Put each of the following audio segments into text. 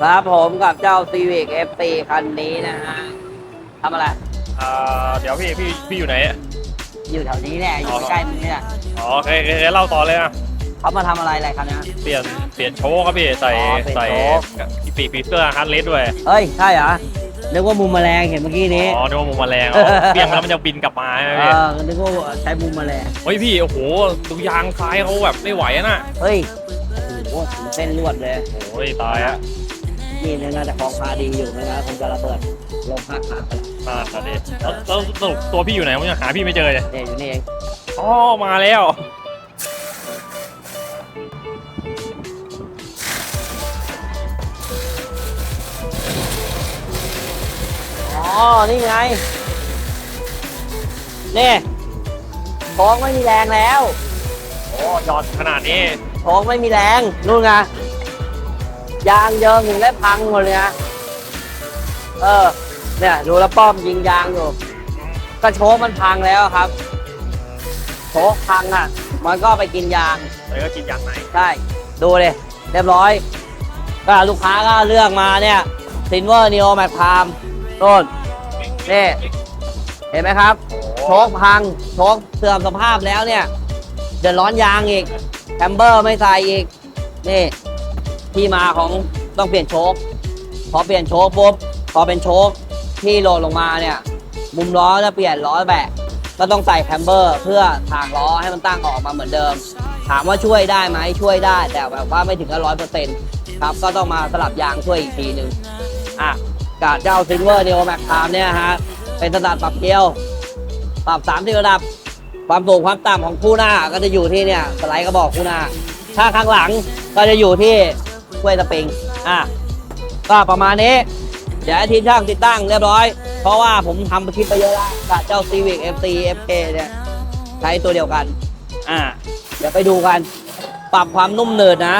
ครับผมกับเจ้า Civic FC คันนี้นะฮะทำอะไร อ่าเดี๋ยวพี่พี่พี่อยู่ไหนอะอยู่แถวนี้แหละ อยู่ใกล้ๆมึงเนี่ยอ๋อโอเคโอเคโอเคเล่าต่อเลยอะเขามาทำอะไรอะไรคันเนี้ยเปลี่ยนเปลี่ยนโชว์ครับพี่ใส่อ๋อเปลี่ยนใส่โชว์ ปีกปีเสื้อฮาร์ดเลสด้วยเฮ้ย ใช่เหรอนึกว่ามุมแมลงเห็นเมื่อกี้นี้ อ๋อนึกว่ามุมแมลงอ๋อเปลี่ยนแล้วมันจะบินกลับมาใช่ไหมเอพี่อนึกว่าใช้มุมแมลงเฮ้ยพี่โอ้โหดูยางซ้ายเขาแบบไม่ไหวอะน่ะเฮ้ย โอ้โหถึงเส้นลวดเลยโอ้ยตายอะ นี่เนี่ยน่าจะคล้องพาดีอยู่นะครับคงจะระเบิดลงภาคขาไปแล้วน่าจะดิแล้วแล้วสรุปตัวพี่อยู่ไหนผมยังหาพี่ไม่เจอเลยเนี่ยอยู่นี่เองอ๋อมาแล้วอ๋อนี่ไงนี่โค้งไม่มีแรงแล้ว โอ้ยอดขนาดนี้โค้งไม่มีแรงนู่นไง ยางเยิงถึงได้พังหมดเลยนะเออ เนี่ย ดูแล้วป้อมยิงยางอยู่ก็โชกมันพังแล้วครับโชกพังอะ มันก็ไปกินยางแล้วก็กินยางไหนใช่ดูเลยเรียบร้อย ก็ลูกค้าก็เลือกมาเนี่ยซินเวอร์นีโอแมคพามต้นนี่เห็นไหมครับโชคพังโชคเสื่อมสภาพแล้วเนี่ย เดือดร้อนยางอีกแคมเบอร์ไม่ใส่อีก นี่ ที่มาของต้องเปลี่ยนโชคพอเปลี่ยนโชคปุ๊บพอเป็นโชคที่โหลดลงมาเนี่ยมุมล้อจะเปลี่ยนล้อแบกก็ต้องใส่แคมเบอร์เพื่อถางล้อให้มันตั้งออกมาเหมือนเดิม ถามว่าช่วยได้ไหมช่วยได้แต่แบบว่าไม่ถึงกับร้อยเปอร์เซ็นต์ครับก็ต้องมาสลับยางช่วยอีกทีหนึ่งอะกับเจ้าซิลเวอร์เนโอแม็กทามเนี่ยฮะเป็นสตาร์ปรับเกลียว ปรับสามที่ระดับ ความสูงความต่ำของคู่หน้าก็จะอยู่ที่เนี่ยสไลด์กระบอกคู่หน้า ถ้าข้างหลังก็จะอยู่ที่ วยสปริงอะก็ประมาณนี้ เดี๋ยวให้ทีมช่างติดตั้งเรียบร้อย เพราะว่าผมทำคลิปไปเยอะแล้วกับเจ้า Civic FT FK เนี่ยใช้ตัวเดียวกัน อ่า เดี๋ยวไปดูกัน ปรับความนุ่มเนิดนะ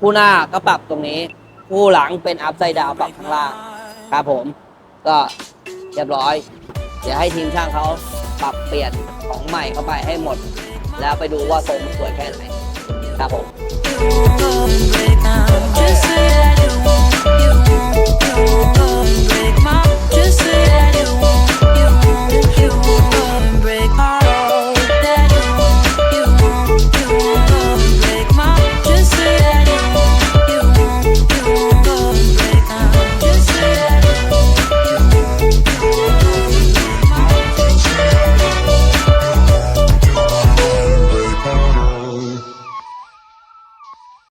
คู่หน้าก็ปรับตรงนี้ คู่หลังเป็นอัพไซด์ดาวปรับข้างล่างครับผม ก็เรียบร้อย เดี๋ยวให้ทีมช่างเขาปรับเปลี่ยนของใหม่เข้าไปให้หมด แล้วไปดูว่าทรงสวยแค่ไหนครับผม Just say